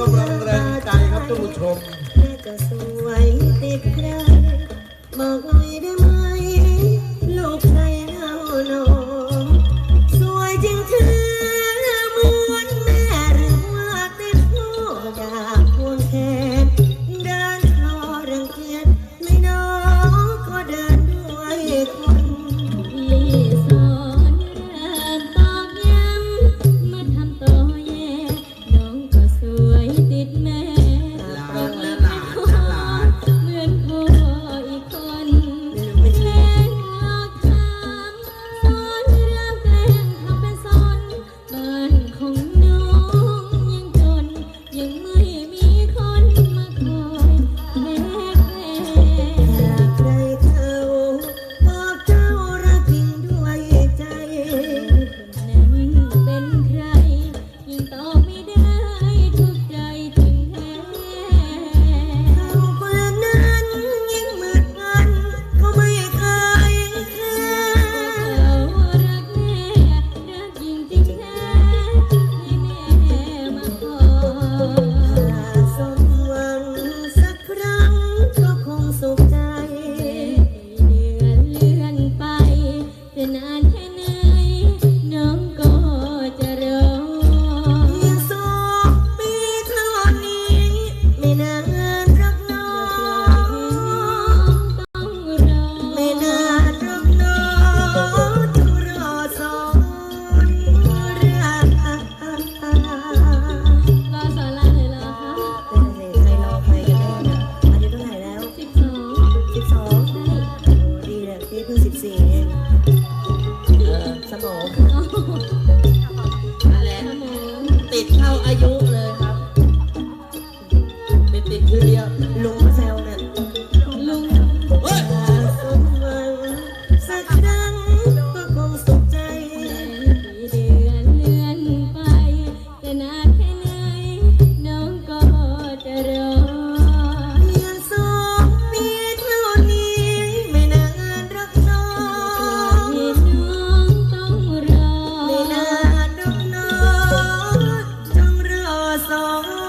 กำลังแรงใจครับท่านผู้ชม แค่จะสวยติดใครบอกไว้ได้ไหม did. 呵呵呵。song